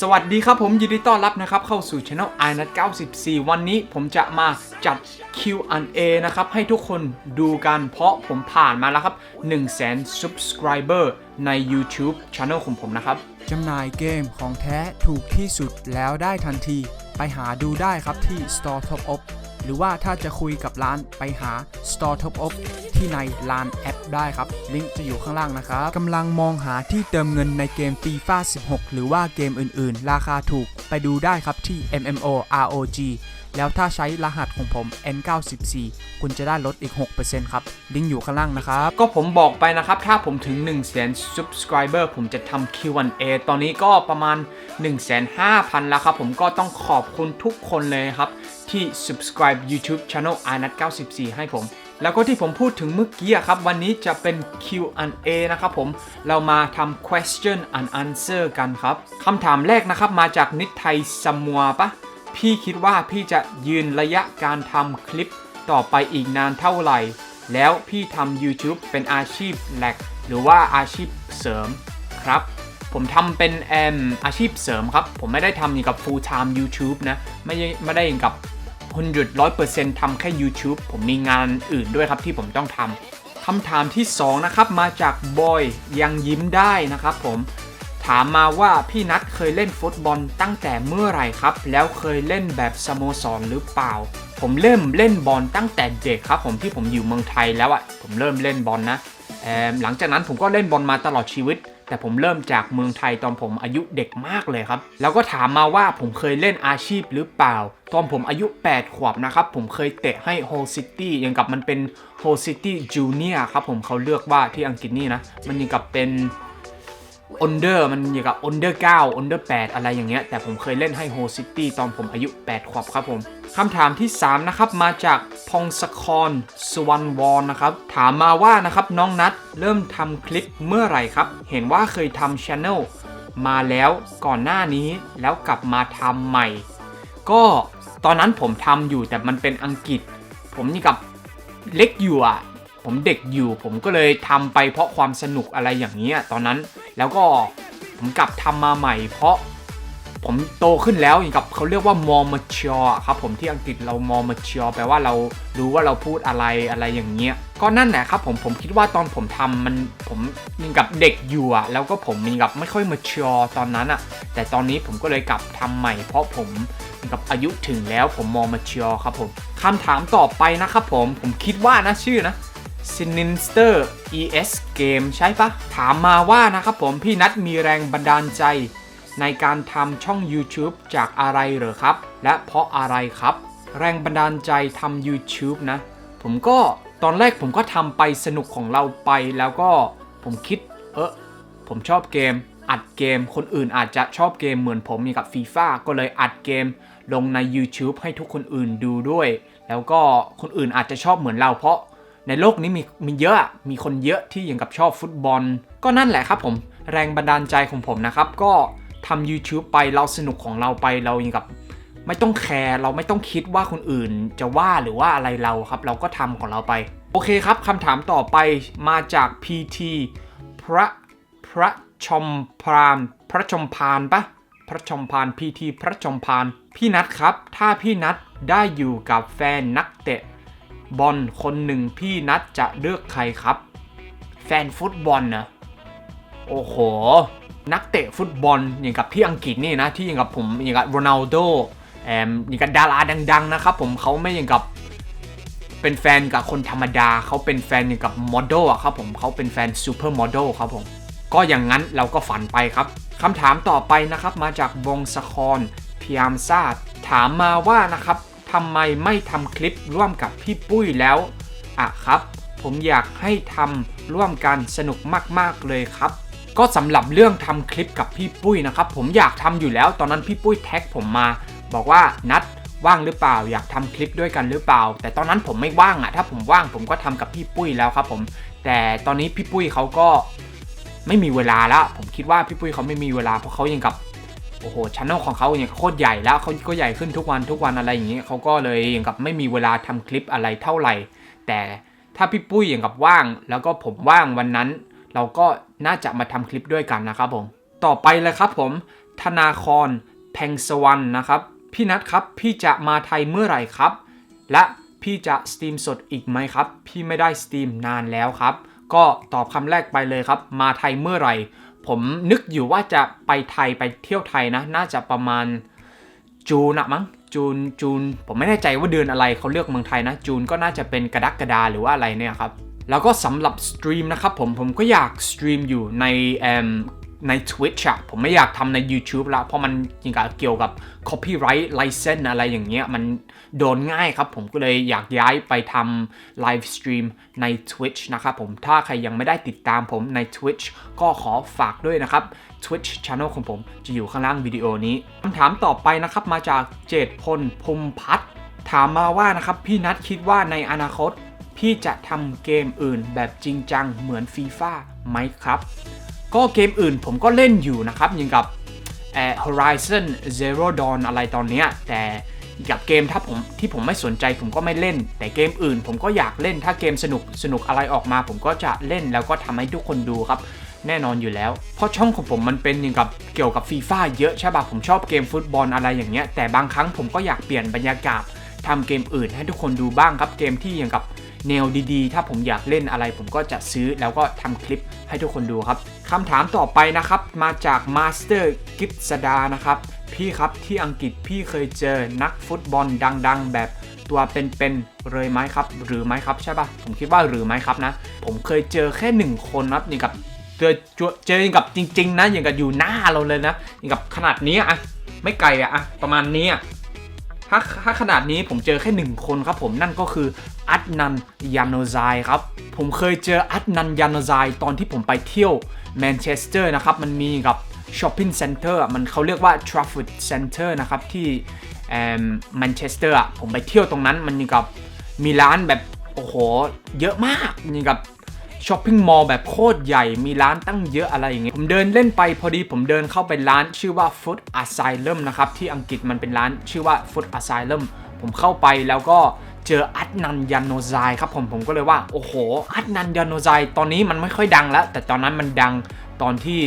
สวัสดีครับผมยินดีต้อนรับนะครับเข้าสู่ช anel i n e t 94 วันนี้ผมจะมาจัด Q&A นะครับให้ทุกคนดูกันเพราะผมผ่านมาแล้วครับ100,000 subscriber ใน YouTube Channel ของผมนะครับจำหน่ายเกมของแท้ถูกที่สุดแล้วได้ทันที ไปหาดูได้ครับที่ Store Top Up หรือว่าถ้าจะคุยกับร้านไปหา Store Top Up ที่ในร้านแอปได้ครับ ลิงก์จะอยู่ข้างล่างนะครับกำลังมองหาที่เติมเงินในเกม FIFA 16 หรือว่าเกมอื่นๆ ราคาถูกไปดูได้ครับที่ MMO ROG แล้วถ้าใช้รหัสของผม N94 คุณจะได้ลดอีก 6%ครับ ลิงก์อยู่ข้างล่างนะครับ ก็ผมบอกไปนะครับ ถ้าผมถึง1 0 0 0 0 0 subscriber ผมจะทำ Q&A ตอนนี้ก็ประมาณ 1 5 0 0 0 0 แล้วครับ ผมก็ต้องขอบคุณทุกคนเลยครับ ที่ subscribe YouTube Channel i n a t 94ให้ผมแล้วก็ที่ผมพูดถึงเมื่อกี้ครับ วันนี้จะเป็น Q&A นะครับผมเรามาทำ question and answer กันครับคำถามแรกนะครับ มาจากนิดไทยสมัวปะ พี่คิดว่าพี่จะยืนระยะการทำคลิปต่อไปอีกนานเท่าไหร่ แล้วพี่ทำ YouTube เป็นอาชีพหลัก หรือว่าอาชีพเสริมครับ ผมทำเป็นแอมอาชีพเสริมครับ ผมไม่ได้ทำอย่างกับ full time YouTube นะ ไม่ได้ไม่ได้อย่างกับคนหยุดร้อยเปอร์เซ็นต์ทำแค่ YouTube ผมมีงานอื่นด้วยครับที่ผมต้องทำคำถามที่ 2 นะครับ มาจากบอยยังยิ้มได้นะครับผม ถามมาว่าพี่นัทเคยเล่นฟุตบอลตั้งแต่เมื่อไหร่ครับ แล้วเคยเล่นแบบสโมสรหรือเปล่า ผมเริ่มเล่นบอลตั้งแต่เด็กครับ ผมที่ผมอยู่เมืองไทยแล้วอะ่ะผมเริ่มเล่นบอลนะหลังจากนั้นผมก็เล่นบอลมาตลอดชีวิต แต่ผมเริ่มจากเมืองไทยตอนผมอายุเด็กมากเลยครับ แล้วก็ถามมาว่าผมเคยเล่นอาชีพหรือเปล่า ตอนผมอายุ 8 ขวบนะครับ ผมเคยเตะให้ Hull City ยังกับมันเป็น Hull City Junior ครับผมเขาเลือกว่าที่อังกฤษนี่นะ มันยังกับเป็น อ n เดอร์มันอย่างกับ under 9 under 8อะไรอย่างเงี้ย แต่ผมเคยเล่นให้โฮซิตี้ตอนผมอายุ 8 ขวบครับผมคำถามที่ 3 นะครับ มาจากพงศครสวรรณวรนะครับ ถามมาว่านะครับน้องนัดเริ่มทำคลิปเมื่อไหร่ครับ เห็นว่าเคยทำช anel มาแล้วก่อนหน้านี้แล้วกลับมาทำใหม่ ก็ตอนนั้นผมทำอยู่แต่มันเป็นอังกฤษ ผมนี่กับเล็กอยู่อะ ผมเด็กอยู่ ผมก็เลยทำไปเพราะความสนุกอะไรอย่างนี้ยตอนนั้นแล้วก็ผมกลับทำมาใหม่ เพราะผมโตขึ้นแล้วอย่างกับเขาเรียกว่า more mature อะครับผมที่อังกฤษเรา more mature แปลว่าเรารู้ว่าเราพูดอะไรอะไรอย่างเงี้ยก็นั่นแหละครับผมผมคิดว่าตอนผมทำมันผมยังกับเด็กอยู่อะแล้วก็ผมยังกับไม่ค่อย mature ตอนนั้นอะแต่ตอนนี้ผมก็เลยกลับทำใหม่ เพราะผมยังกับอายุถึงแล้วผม more mature ครับผมคำถามต่อไปนะครับผมผมคิดว่านะชื่อนะ Sinister ES Game ใช่ปะ ถามมาว่านะครับผมพี่นัทมีแรงบันดาลใจ ในการทำช่อง YouTube จากอะไรเหรอครับ และเพราะอะไรครับ แรงบันดาลใจทำ YouTube นะ ผมก็ตอนแรกผมก็ทำไปสนุกของเราไปแล้วก็ผมคิด เออผมชอบเกม อัดเกม คนอื่นอาจจะชอบเกมเหมือนผมอย่างกับฟีฟ่าก็เลยอัดเกมลงใน YouTube ให้ทุกคนอื่นดูด้วย แล้วก็คนอื่นอาจจะชอบเหมือนเราเพราะ ในโลกนี้มีมีเยอะมีคนเยอะที่ยังกับชอบฟุตบอล ก็นั่นแหละครับผมแรงบันดาลใจของผมนะครับ ก็ทำ YouTube ไปเราสนุกของเราไปเรายังกับไม่ต้องแคร์เราไม่ต้องคิดว่าคนอื่นจะว่าหรือว่าอะไรเราครับ เราก็ทำของเราไป โอเคครับคำถามต่อไปมาจาก PT พระพระชมพรานพระชมพานปะพระชมพาน PT พระชมพาน พี่นัทครับ ถ้าพี่นัทได้อยู่กับแฟนนักเตะ บอลคนหนึ่งพี่นัดจะเลือกใครครับ แฟนฟุตบอลนะโอ้โห นักเตะฟุตบอลอย่างกับที่อังกฤษนี่นะ ที่อย่างกับผมอย่างกับโรนัลโดแอมอย่างกับดาราดัง ๆ นะครับผมเขาไม่อย่างกับเป็นแฟนกับคนธรรมดาเขาเป็นแฟนอย่างกับโมเดลอะครับผมเขาเป็นแฟนซูเปอร์โมเดลครับผมก็อย่างนั้นเราก็ฝันไปครับคำถามต่อไปนะครับมาจากวงสครพิยามซาดถามมาว่านะครับ ทำไมไม่ทำคลิปร่วมกับพี่ปุ้ยแล้วอะครับ ผมอยากให้ทำร่วมกันสนุกมากๆเลยครับ ก็สำหรับเรื่องทำคลิปกับพี่ปุ้ยนะครับ ผมอยากทำอยู่แล้ว ตอนนั้นพี่ปุ้ยแท็กผมมา บอกว่านัดว่างหรือเปล่า อยากทำคลิปด้วยกันหรือเปล่า แต่ตอนนั้นผมไม่ว่างอะถ้าผมว่างผมก็ทำกับพี่ปุ้ยแล้วครับผม แต่ตอนนี้พี่ปุ้ยเขาก็ไม่มีเวลาแล้ว ผมคิดว่าพี่ปุ้ยเขาไม่มีเวลาเพราะเขายังกับ โอ้โหชั้นลของเขาอย่างโคตรใหญ่แล้วเขาก็ใหญ่ขึ้นทุกวันทุกวันอะไรอย่างนี้เขาก็เลยอย่างกับไม่มีเวลาทำคลิปอะไรเท่าไหร่ แต่ถ้าพี่ปุ้ยอย่างกับว่าง แล้วก็ผมว่างวันนั้น เราก็น่าจะมาทำคลิปด้วยกันนะครับผม ต่อไปเลยครับผม ธนาครแพงสวรรณนะครับ พี่นัทครับ พี่จะมาไทยเมื่อไหร่ครับ และพี่จะสตรีมสดอีกไหมครับ พี่ไม่ได้สตรีมนานแล้วครับ ก็ตอบคำแรกไปเลยครับ มาไทยเมื่อไหร่ ผมนึกอยู่ว่าจะไปไทยไปเที่ยวไทยนะ น่าจะประมาณจูนอะมั้งจูนจูน ผมไม่แน่ใจว่าเดือนอะไรเขาเลือกเมืองไทยนะ จูนก็น่าจะเป็นกระดักกระดาหรือว่าอะไรเนี่ยครับ แล้วก็สำหรับสตรีมนะครับผมผมก็อยากสตรีมอยู่ในแอม ใน Twitch อะผมไม่อยากทำใน YouTube ละเพราะมันจริงๆเกี่ยวกับ copyright license อะไรอย่างเงี้ยมันโดนง่ายครับ ผมก็เลยอยากย้ายไปทำไลฟ์สตรีมใน Twitch นะครับผมถ้าใครยังไม่ได้ติดตามผมใน Twitch ก็ขอฝากด้วยนะครับ Twitch Channel ของผมจะอยู่ข้างล่างวิดีโอนี้คำถามต่อไปนะครับมาจากเจตพลพมพัฒน์ถามมาว่านะครับพี่นัทคิดว่าในอนาคตพี่จะทำเกมอื่นแบบจริงจังเหมือนฟีฟ่าไหมครับ ก็เกมอื่นผมก็เล่นอยู่นะครับอย่างกับ Horizon Zero Dawn อะไรตอนเนี้ยแต่กับเกมถ้าผมที่ผมไม่สนใจผมก็ไม่เล่น แต่เกมอื่นผมก็อยากเล่นถ้าเกมสนุกสนุกอะไรออกมา ผมก็จะเล่นแล้วก็ทำให้ทุกคนดูครับ แน่นอนอยู่แล้ว เพราะช่องของผมมันเป็นอย่างกับเกี่ยวกับฟีฟ่าเยอะใช่ป่ะผมชอบเกมฟุตบอลอะไรอย่างเงี้ยแต่บางครั้งผมก็อยากเปลี่ยนบรรยากาศทำเกมอื่นให้ทุกคนดูบ้างครับเกมที่อย่างกับ แนวดีๆ ถ้าผมอยากเล่นอะไรผมก็จะซื้อแล้วก็ทำคลิปให้ทุกคนดูครับคำถามต่อไปนะครับ มาจากมาสเตอร์กิตสดานะครับ พี่ครับที่อังกฤษพี่เคยเจอนักฟุตบอลดัง ๆ แบบตัวเป็นๆเลยไหมครับ หรือไหมครับใช่ปะผมคิดว่าหรือไหมครับนะ ผมเคยเจอแค่หนึ่งคนครับอย่างกับเจอเจออย่างกับจริง ๆ นะอย่างกับอยู่หน้าเราเลยนะอย่างกับขนาดนี้อะไม่ไกลอะประมาณนี้อะ ถ้าถ้าขนาดนี้ผมเจอแค่หนึ่งคนครับผมนั่นก็คืออัดนันยานโนไซครับ ผมเคยเจออัดนันยานโนไซตอนที่ผมไปเที่ยวแมนเชสเตอร์นะครับ มันมีกับช้อปปิ้งเซ็นเตอร์มันเขาเรียกว่า Trafford Center นะครับ ที่แมนเชสเตอร์ผมไปเที่ยวตรงนั้นมันมีกับมีร้านแบบ โอ้โห เยอะมากมีกับ ช้อปปิ้งมอลล์แบบโคตรใหญ่มีร้านตั้งเยอะอะไรอย่างเงี้ยผมเดินเล่นไปพอดีผมเดินเข้าไปร้านชื่อว่า Food Asylum นะครับที่อังกฤษมันเป็นร้านชื่อว่า Food Asylum ผมเข้าไปแล้วก็เจออัดนันยานโนไซครับผมผมก็เลยว่าโอ้โห อัดนันยานโนไซตอนนี้มันไม่ค่อยดังแล้ว แต่ตอนนั้นมันดังตอนที่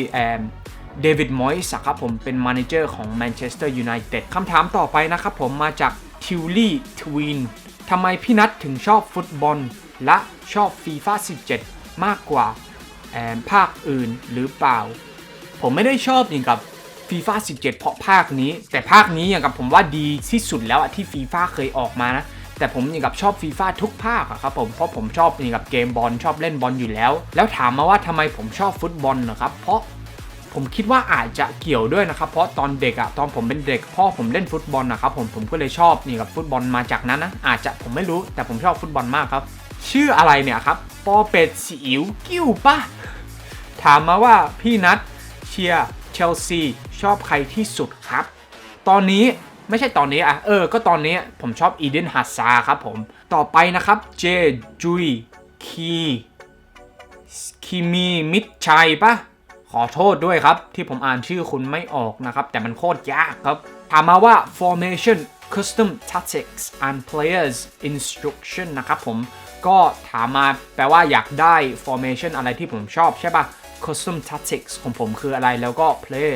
เดวิดมอยส์ครับผมเป็นมาเนเจอร์ของแมนเชสเตอร์ยูไนเต็ดคำถามต่อไปนะครับผมมาจากทิวลี่ทวีนทำไมพี่นัทถึงชอบฟุตบอล และชอบฟีฟ่า17 มากกว่าภาคอื่นหรือเปล่า ผมไม่ได้ชอบอย่างกับฟีฟ่า17 เพราะภาคนี้ แต่ภาคนี้อย่างกับผมว่าดีที่สุดแล้วอะที่ฟีฟ่าเคยออกมานะ แต่ผมอย่างกับชอบฟีฟ่าทุกภาคอะครับผมเพราะผมชอบอย่างกับเกมบอลชอบเล่นบอลอยู่แล้ว แล้วถามมาว่าทำไมผมชอบฟุตบอลนะครับ เพราะผมคิดว่าอาจจะเกี่ยวด้วยนะครับเพราะตอนเด็กอะตอนผมเป็นเด็กพ่อผมเล่นฟุตบอลนะครับผมผมก็เลยชอบนี่กับฟุตบอลมาจากนั้นนะอาจจะผมไม่รู้แต่ผมชอบฟุตบอลมากครับ ชื่ออะไรเนี่ยครับ ปอเป็ดสีอิ๋วกิ้วป่ะถามมาว่าพี่นัทเชียร์เชลซีชอบใครที่สุดครับ ตอนนี้ไม่ใช่ตอนนี้อะเออ ก็ตอนนี้ผมชอบอีเดนฮัสซาครับผม ต่อไปนะครับ เจ จุย คี คิมี มิดชัยปะขอโทษด้วยครับ ที่ผมอ่านชื่อคุณไม่ออกนะครับ แต่มันโคตรยากครับ ถามมาว่า formation custom tactics and players instruction นะครับผม ก็ถามมาแปลว่าอยากได้ formation อะไรที่ผมชอบใช่ปะ custom tactics ของผมคืออะไรแล้วก็ play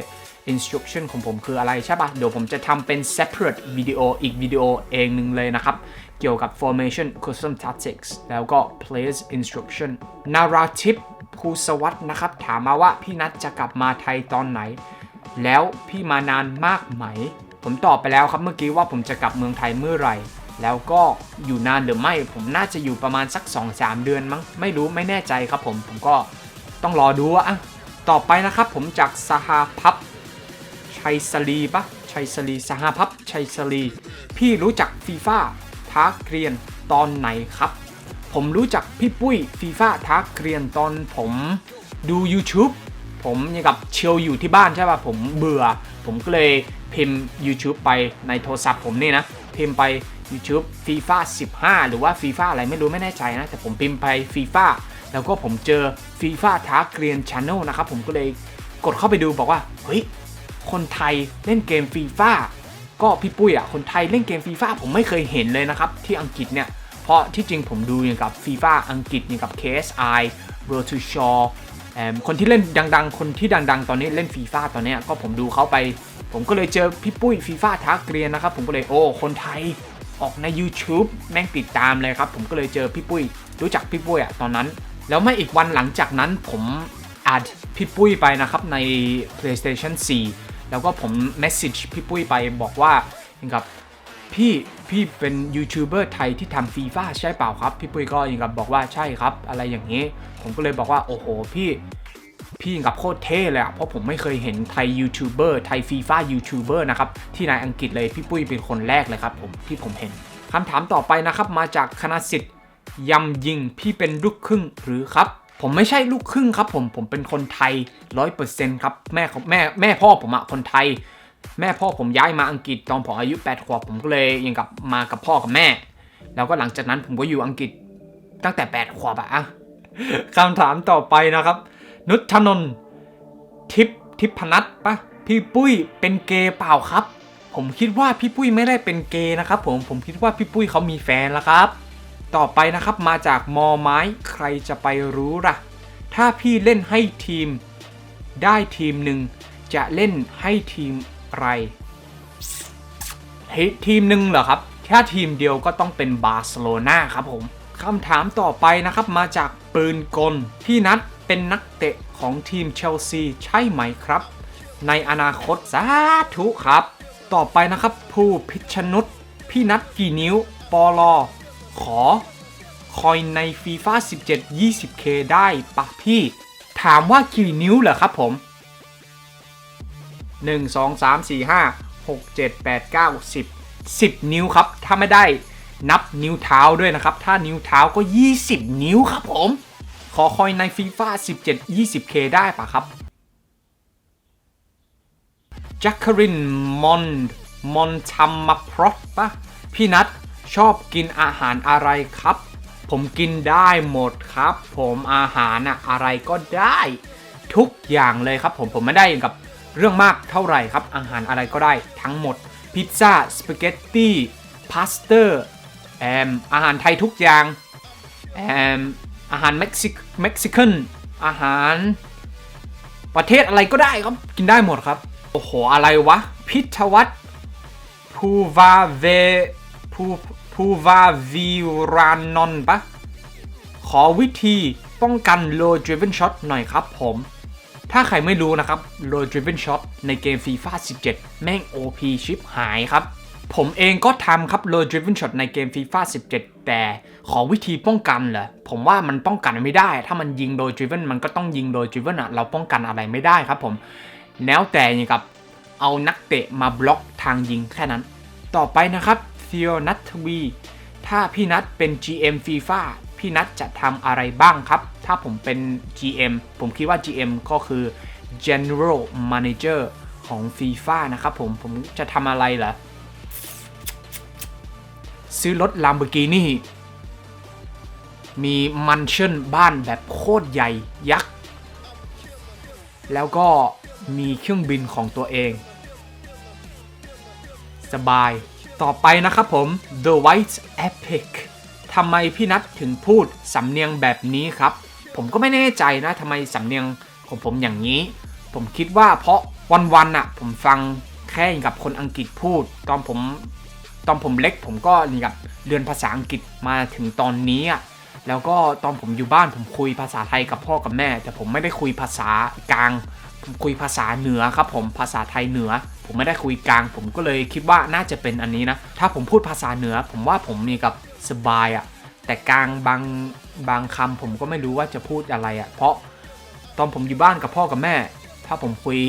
instruction ของผมคืออะไรใช่ปะเดี๋ยวผมจะทำเป็น separate วิดีโออีกวิดีโอเองหนึ่งเลยนะครับ เกี่ยวกับ formation custom tactics แล้วก็ player instruction narrative ภูสวัสด์นะครับ ถามมาว่าพี่นัทจะกลับมาไทยตอนไหน แล้วพี่มานานมากไหม ผมตอบไปแล้วครับเมื่อกี้ว่าผมจะกลับเมืองไทยเมื่อไหร่ แล้วก็อยู่นานหรือไม่ ผมน่าจะอยู่ประมาณสัก 2-3 เดือนมั้ง ไม่รู้ไม่แน่ใจครับผม ผมก็ต้องรอดูอะต่อไปนะครับผมจากสหพับชัยสลีปะชัยสลีสหพับชัยสลี พี่รู้จักฟีฟ่าท้าเกรียนตอนไหนครับ ผมรู้จักพี่ปุ้ยฟีฟ่าท้าเกรียนตอนผมดู YouTube ผมยังกับเชียวอยู่ที่บ้านใช่ป่ะผมเบื่อ ผมก็เลยพิมพ์ YouTube ไปในโทรศัพท์ผมนี่นะ พิมพ์ไป YouTube FIFA 15 หรือว่า FIFA อะไรไม่รู้ไม่แน่ใจนะ แต่ผมพิมพ์ไป FIFA แล้วก็ผมเจอ FIFA ท้าเกรียน Channel นะครับ ผมก็เลยกดเข้าไปดูบอกว่า เฮ้ย คนไทยเล่นเกมฟีฟ่าก็พี่ปุ้ยอะ คนไทยเล่นเกมฟีฟ่าผมไม่เคยเห็นเลยนะครับ ที่อังกฤษเนี่ย เพราะที่จริงผมดูอย่างกับฟีฟ่าอังกฤษอย่างกับ KSI r o t o s h a w คนที่เล่นดังๆ คนที่ดัง ๆ ตอนนี้เล่นฟีฟ่าตอนนี้ก็ผมดูเขาไป ผมก็เลยเจอพี่ปุ้ยฟีฟ่าทักเรียนนะครับ ผมก็เลยโอ้ คนไทย ออกใน YouTube แม่งติดตามเลยครับ ผมก็เลยเจอพี่ปุ้ย รู้จักพี่ปุ้ยอะตอนนั้น แล้วไม่อีกวันหลังจากนั้นผมอัดพี่ปุ้ยไปนะครับใน PlayStation 4 แล้วก็ผม message พี่ปุ้ยไปบอกว่าอย่างกับพี่พี่เป็นยูทูบเบอร์ไทยที่ทำฟีฟ่าใช่เปล่าครับ พี่ปุ้ยก็อย่างกับบอกว่าใช่ครับ อะไรอย่างนี้ ผมก็เลยบอกว่าโอ้โหพี่ พี่กับโคตรเท่เลยอะเพราะผมไม่เคยเห็นไทยยูทูบเบอร์ไทยฟีฟ่ายูทูบเบอร์นะครับ ที่ในอังกฤษเลยพี่ปุ้ยเป็นคนแรกเลยครับผมที่ผมเห็นคำถามต่อไปนะครับ มาจากคณะสิทธิ์ยำยิงพี่เป็นลูกครึ่งหรือครับ ผมไม่ใช่ลูกครึ่งครับ ผมผมเป็นคนไทยร้อยเปอร์เซ็นต์ครับแม่ของแม่แม่พ่อผมอะคนไทย แม่พ่อผมย้ายมาอังกฤษตอนผมอายุ8ขวบผมก็เลยยังกับมากับพ่อกับแม่ แล้วก็หลังจากนั้นผมก็อยู่อังกฤษตั้งแต่8ขวบอะคำถามต่อไปนะครับ นุชธนนท์ทิปทิพนัทปะพี่ปุ้ยเป็นเกย์เปล่าครับ ผมคิดว่าพี่ปุ้ยไม่ได้เป็นเกย์นะครับ ผมผมคิดว่าพี่ปุ้ยเขามีแฟนแล้วครับ ต่อไปนะครับมาจากมอไม้ใครจะไปรู้ล่ะ ถ้าพี่เล่นให้ทีม ได้ทีมหนึ่งจะเล่นให้ทีมอะไรเฮ้ทีมหนึ่งเหรอครับถ้าทีมเดียวก็ต้องเป็นบาร์เซโลนาครับผมคำถามต่อไปนะครับมาจากปืนกลพี่นัท เป็นนักเตะของทีมเชลซีใช่ไหมครับ ในอนาคตสาธุครับ ต่อไปนะครับผู้พิชนุษพี่นัทกี่นิ้ว ปอลอขอ คอยในฟีฟ่า17 20k ได้ปะพี่ ถามว่ากี่นิ้วเหรอครับผม 1 2 3 4 5 6 7 8 9 10 10 นิ้วครับ ถ้าไม่ได้นับนิ้วเท้าด้วยนะครับ ถ้านิ้วเท้าก็ 20 นิ้วครับผม ขอคอยในฟีฟ่า17 20k ได้ปะครับแจ็คคารินมอนมอนทัมมาพรอตปะพี่นัทชอบกินอาหารอะไรครับ ผมกินได้หมดครับ ผมอาหารอะอะไรก็ได้ทุกอย่างเลยครับผมผมไม่ได้กับเรื่องมากเท่าไหร่ครับ อาหารอะไรก็ได้ทั้งหมด พิซซ่า สปาเกตตี้พาสเตอร์แอมอาหารไทยทุกอย่างแอม อาหารเม็กซิกเม็กซิกันอาหาร ประเทศอะไรก็ได้ครับ กินได้หมดครับ โอ้โห อะไรวะ พิทวัตพูวาเวพูพูวาวีรานนปะขอวิธีป้องกัน low driven shot หน่อยครับผม ถ้าใครไม่รู้นะครับ low driven shot ในเกม FIFA 17 แม่ง OP ชิปหายครับ ผมเองก็ทำครับ low driven shot ในเกม FIFA 17 แต่ขอวิธีป้องกันเหรอ ผมว่ามันป้องกันไม่ได้ ถ้ามันยิง low driven มันก็ต้องยิง low driven อะเราป้องกันอะไรไม่ได้ครับผมแล้วแต่อย่างกับเอานักเตะมาบล็อกทางยิงแค่นั้น ต่อไปนะครับเซียนัทวี ถ้าพี่นัทเป็น GM FIFA พี่นัทจะทำอะไรบ้างครับ ถ้าผมเป็น GM ผมคิดว่า GM ก็คือ General Manager ของ FIFA นะครับผม ผมจะทำอะไรเหรอ ซื้อรถ Lamborghini มีมันเชนบ้านแบบโคตรใหญ่ยักษ์ แล้วก็มีเครื่องบินของตัวเอง สบายต่อไปนะครับผม The White Epic ทำไมพี่นัทถึงพูดสำเนียงแบบนี้ครับ ผมก็ไม่แน่ใจนะทำไมสำเนียงของผมอย่างนี้ ผมคิดว่าเพราะวันๆน่ะผมฟังแค่กับคนอังกฤษพูด ตอนผม ตอนผมเล็กผมก็นี่กับเรียนภาษาอังกฤษมาถึงตอนนี้อะแล้วก็ตอนผมอยู่บ้านผมคุยภาษาไทยกับพ่อกับแม่ แต่ผมไม่ได้คุยภาษากลาง ผมคุยภาษาเหนือครับผมภาษาไทยเหนือ ผมไม่ได้คุยกลาง ผมก็เลยคิดว่าน่าจะเป็นอันนี้นะ ถ้าผมพูดภาษาเหนือ ผมว่าผมมีกับสบายอะแต่กลางบางบางคำผมก็ไม่รู้ว่าจะพูดอะไรอะเพราะตอนผมอยู่บ้านกับพ่อกับแม่ ถ้าผมคุย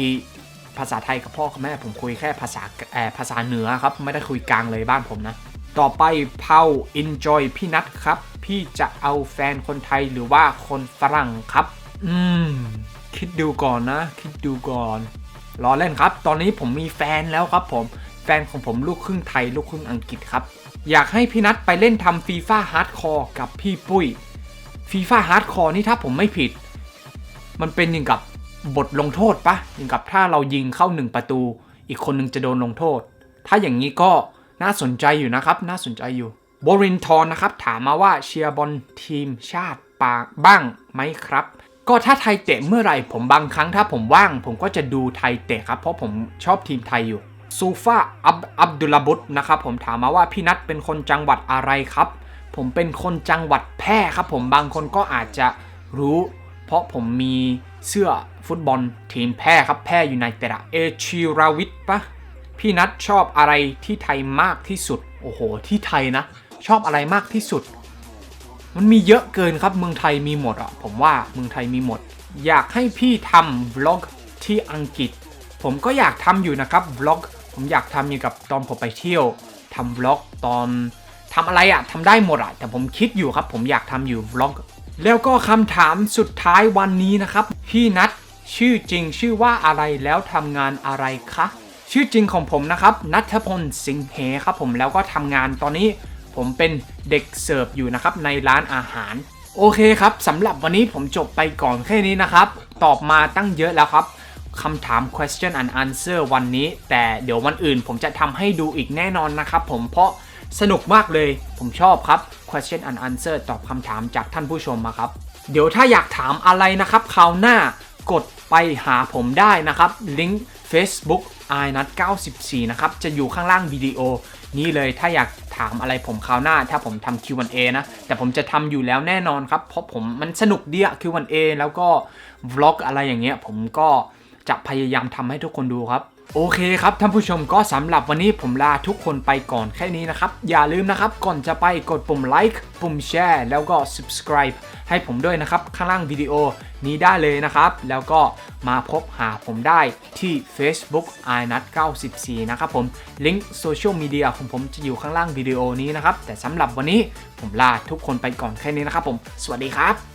ภาษาไทยกับพ่อกับแม่ผมคุยแค่ภาษาแอภาษาเหนือครับ ไม่ได้คุยกลางเลยบ้านผมนะ ต่อไปเผา enjoy พี่นัทครับ พี่จะเอาแฟนคนไทยหรือว่าคนฝรั่งครับ อืม คิดดูก่อนนะ คิดดูก่อนรอเล่นครับ ตอนนี้ผมมีแฟนแล้วครับผม แฟนของผมลูกครึ่งไทย ลูกครึ่งอังกฤษครับ อยากให้พี่นัทไปเล่นทำฟีฟ่าฮาร์ดคอร์กับพี่ปุ้ยฟีฟ่าฮาร์ดคอร์นี่ถ้าผมไม่ผิด มันเป็นอย่างกับ บทลงโทษปะอย่างกับถ้าเรายิงเข้าหนึ่งประตู อีกคนหนึงจะโดนลงโทษ ถ้าอย่างนี้ก็น่าสนใจอยู่นะครับ น่าสนใจอยู่บรินทอนนะครับ ถามมาว่าเชียร์บอลทีมชาติปากบ้างไหมครับ ก็ถ้าไทยเตะเมื่อไหร่ผมบางครั้งถ้าผมว่าง ผมก็จะดูไทยเตะครับ เพราะผมชอบทีมไทยอยู่ซูฟาอับอับดุลบุตนะครับผมถามมาว่าพี่นัทเป็นคนจังหวัดอะไรครับ ผมเป็นคนจังหวัดแพร่ครับ ผมบางคนก็อาจจะรู้ ราะผมมีเสื้อฟุตบอลทีมแพร่ครับแพร่อยู่ในเตะเอชิราวิทปะพี่นัทชอบอะไรที่ไทยมากที่สุด โอ้โห ที่ไทยนะ ชอบอะไรมากที่สุด มันมีเยอะเกินครับเมืองไทยมีหมดอะ ผมว่าเมืองไทยมีหมด อยากให้พี่ทำ vlog ที่อังกฤษ ผมก็อยากทำอยู่นะครับ vlog ผมอยากทำอยู่กับตอนผมไปเที่ยวทำ vlog ตอนทำอะไรอะทำได้หมดอะแต่ผมคิดอยู่ครับ ผมอยากทำอยู่ vlog แล้วก็คำถามสุดท้ายวันนี้นะครับ พี่นัทชื่อจริงชื่อว่าอะไรแล้วทำงานอะไรคะ ชื่อจริงของผมนะครับนัทพลสิงห์เหครับผมแล้วก็ทำงานตอนนี้ ผมเป็นเด็กเสิร์ฟอยู่นะครับในร้านอาหาร โอเคครับสำหรับวันนี้ผมจบไปก่อนแค่นี้นะครับ ตอบมาตั้งเยอะแล้วครับคำถาม question and answer วันนี้ แต่เดี๋ยววันอื่นผมจะทำให้ดูอีกแน่นอนนะครับผมเพราะ สนุกมากเลย ผมชอบครับ question and answer ตอบคำถามจากท่านผู้ชมมาครับ เดี๋ยวถ้าอยากถามอะไรนะครับคราวหน้ากดไปหาผมได้นะครับ ลิงก์ Facebook i n a t 94 นะครับ จะอยู่ข้างล่างวิดีโอ นี้เลยถ้าอยากถามอะไรผมคราวหน้า ถ้าผมทำ Q&A นะ แต่ผมจะทำอยู่แล้วแน่นอนครับ เพราะผมมันสนุกดีอะ Q&A แล้วก็ Vlog อะไรอย่างเงี้ย ผมก็จะพยายามทำให้ทุกคนดูครับ โอเคครับท่านผู้ชมก็สำหรับวันนี้ผมลาทุกคนไปก่อนแค่นี้นะครับ อย่าลืมนะครับ ก่อนจะไปกดปุ่มไลค์ปุ่มแชร์แล้วก็ subscribe ให้ผมด้วยนะครับ ข้างล่างวิดีโอนี้ได้เลยนะครับ แล้วก็มาพบหาผมได้ที่ Facebook i n a t 94นะครับผมลิงก์โซเชียลมีเดียของผมจะอยู่ข้างล่างวิดีโอนี้นะครับ แต่สำหรับวันนี้ผมลาทุกคนไปก่อนแค่นี้นะครับผม สวัสดีครับ